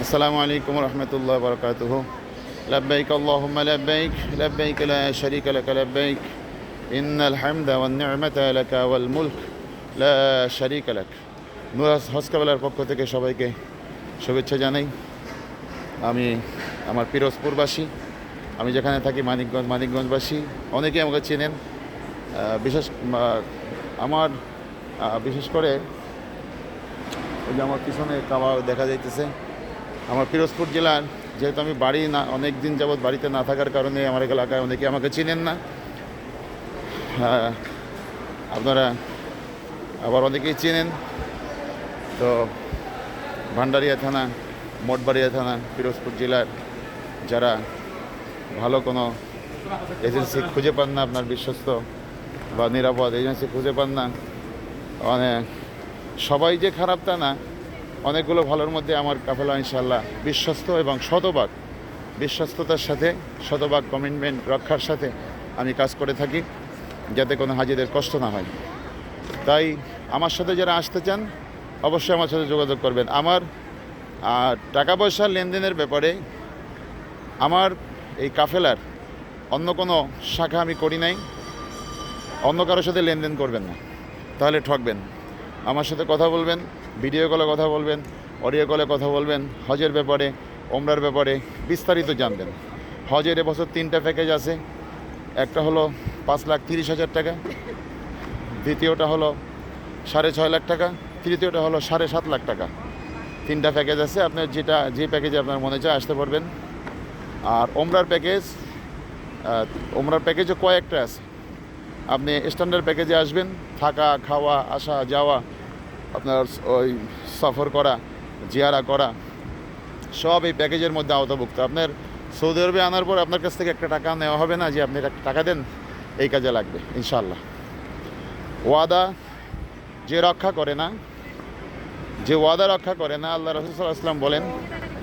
السلام عليكم ورحمة الله وبركاته لبيك اللهم لبيك لبيك لا شريك لك لبيك إن الحمد والنعمة لك والملك لا شريك لك নুরাজ হসকাবেলার পক্ষ থেকে সবাইকে শুভেচ্ছা জানাই আমি আমার পিরোজপুরবাসী আমি যেখানে থাকি মানিকগঞ্জ মানিকগঞ্জবাসী অনেকেই আমাকে চেনেন আহ, বিশেষ আহ, আমার আহ, বিশেষ করে ওই যে আমার পিছনে কাবা দেখা যাইতেছে আমার পিরোজপুর জেলার যেহেতু আমি বাড়ি না অনেক দিন যাবৎ বাড়িতে না থাকার কারণে আমার এলাকায় অনেকে আমাকে চিনেন না। হ্যাঁ, আপনারা আবার অনেকেই চেনেন। তো ভান্ডারিয়া থানা মঠবাড়িয়া থানা পিরোজপুর জেলার যারা ভালো কোনো এজেন্সি খুঁজে পান না আপনার বিশ্বস্ত বা নিরাপদ এজেন্সি খুঁজে পান না মানে সবাই যে খারাপ তা না অনেকগুলো ভালোর মধ্যে আমার কাফেলা ইনশাল্লাহ বিশ্বস্ত এবং শতভাগ বিশ্বস্ততার সাথে, শতভাগ কমিটমেন্ট রক্ষার সাথে আমি কাজ করে থাকি, যাতে কোনো হাজিদের কষ্ট না হয়। তাই আমার সাথে যারা আসতে চান, অবশ্যই আমার সাথে যোগাযোগ করবেন। আমার টাকা পয়সার লেনদেনের ব্যাপারে আমার এই কাফেলার অন্য কোনো শাখা আমি করি নাই, অন্য কারোর সাথে লেনদেন করবেন না। তাহলে ঠকবেন। আমার সাথে কথা বলবেন ভিডিও কলে কথা বলবেন, অডিও কলে কথা বলবেন, হজের ব্যাপারে ওমরার ব্যাপারে বিস্তারিত জানবেন। হজের এবছর তিনটা প্যাকেজ আছে, একটা হলো পাঁচ লাখ তিরিশ হাজার টাকা, দ্বিতীয়টা হলো সাড়ে ছয় লাখ টাকা, তৃতীয়টা হলো সাড়ে সাত লাখ টাকা। তিনটা প্যাকেজ আছে, আপনার যেটা, যে প্যাকেজে আপনার মনে চায় আসতে পারবেন। আর ওমরার প্যাকেজ ওমরার প্যাকেজও কয়েকটা আছে। আপনি স্ট্যান্ডার্ড প্যাকেজে আসবেন, থাকা, খাওয়া, আসা, যাওয়া আপনার ওই সফর করা, জিয়ারা করা, সব এই প্যাকেজের মধ্যে আওতাভুক্ত। আপনার সৌদি আরবে আনার পর আপনার কাছ থেকে একটা টাকা নেওয়া হবে না যে আপনি একটা টাকা দেন, এই কাজে লাগবে ইনশাল্লাহ ওয়াদা যে রক্ষা করে না, যে ওয়াদা রক্ষা করে না, আল্লাহ রসুল আসলাম বলেন,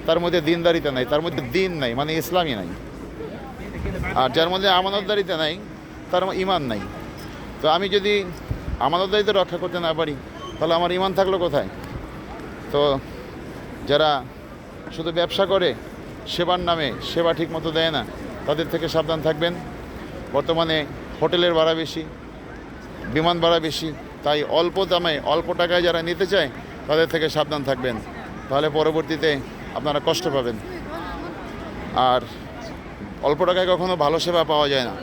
তার মধ্যে দিনদারিতা নাই, তার মধ্যে দিন নাই মানে ইসলামই নাই। আর যার মধ্যে আমানতদারিতা নাই, তার ইমান নাই। তো আমি যদি আমানতদারিতা রক্ষা করতে না পারি তাহলে আমার ইমান থাকল কোথায়? তো যারা শুধু ব্যবসা করে, সেবার নামে সেবা ঠিক মতো দেয় না, তাদের থেকে সাবধান থাকবেন। বর্তমানে হোটেলের ভাড়া বেশি, বিমান ভাড়া বেশি, তাই অল্প দামে, অল্প টাকায় যারা নিতে চায়, তাদের থেকে সাবধান থাকবেন। তাহলে পরবর্তীতে আপনারা কষ্ট পাবেন। আর অল্প টাকায় কখনো ভালো সেবা পাওয়া যায় না।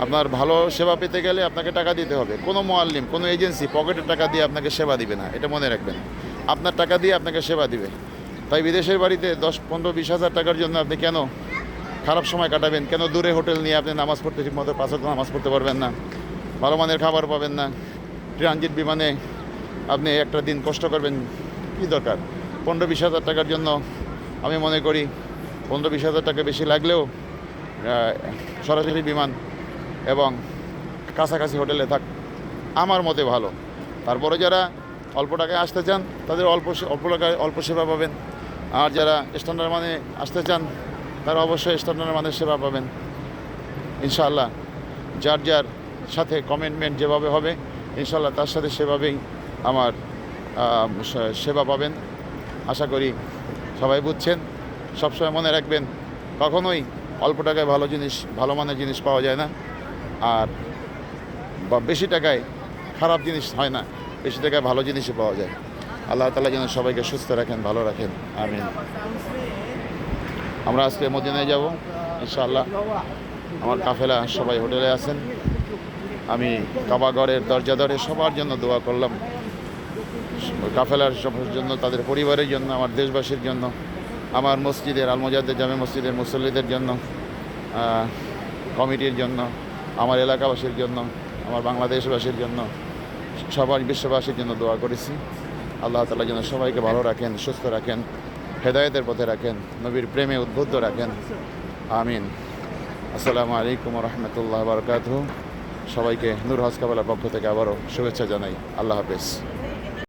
আপনার ভালো সেবা পেতে গেলে আপনাকে টাকা দিতে হবে। কোনো মোয়াল্লিম, কোনো এজেন্সি পকেটের টাকা দিয়ে আপনাকে সেবা দিবে না, এটা মনে রাখবেন। আপনার টাকা দিয়ে আপনাকে সেবা দিবে। তাই বিদেশের বাড়িতে দশ, পনেরো, বিশ হাজার টাকার জন্য আপনি কেন খারাপ সময় কাটাবেন? কেন দূরে হোটেল নিয়ে আপনি নামাজ পড়তে ঠিক মতো পাঁচ নামাজ পড়তে পারবেন না? ভালো মানের খাবার পাবেন না। ট্রানজিট বিমানে আপনি একটা দিন কষ্ট করবেন, কী দরকার? পনেরো, বিশ হাজার টাকার জন্য আমি মনে করি, পনেরো, বিশ হাজার টাকা বেশি লাগলেও সরাসরি বিমান এবং কাছাকাছি হোটেলে থাক, আমার মতে ভালো। তারপরে যারা অল্প টাকায় আসতে চান, তাদের অল্প অল্প টাকায় অল্প সেবা পাবেন। আর যারা স্ট্যান্ডার্ড মানে আসতে চান, তারা অবশ্যই স্ট্যান্ডার্ড মানের সেবা পাবেন। ইনশাআল্লাহ, যার যার সাথে কমিটমেন্ট যেভাবে হবে, ইনশাআল্লাহ তার সাথে সেভাবেই আমার সেবা পাবেন। আশা করি সবাই বুঝছেন। সবসময় মনে রাখবেন, কখনোই অল্প টাকায় ভালো জিনিস, ভালো মানের জিনিস পাওয়া যায় না। আর বা বেশি টাকায় খারাপ জিনিস হয় না, বেশি টাকায় ভালো জিনিসই পাওয়া যায়। আল্লাহ তালা যেন সবাইকে সুস্থ রাখেন, ভালো রাখেন। আমিন। আমরা আজকে মদিনায় যাব, ইনশাআল্লাহ। আমার কাফেলা সবাই হোটেলে আছেন। আমি কাবাগরের দরজা ধরে সবার জন্য দোয়া করলাম। কাফেলার সবার জন্য, তাদের পরিবারের জন্য, আমার দেশবাসীর জন্য, আমার মসজিদের আলমজাদের জামে মসজিদের মুসল্লিদের জন্য কমিটির জন্য আমার এলাকাবাসীর জন্য, আমার বাংলাদেশবাসীর জন্য সবার বিশ্ববাসীর জন্য দোয়া করেছি। আল্লাহ তালা যেন সবাইকে ভালো রাখেন, সুস্থ রাখেন, হেদায়তের পথে রাখেন, নবীর প্রেমে উদ্বুদ্ধ রাখেন। আমিন। আসসালামু আলাইকুম রহমতুল্লাহ বারকাত সবাইকে নূর হজ কাবালার পক্ষ থেকে আবারও শুভেচ্ছা জানাই। আল্লাহ হাফেজ।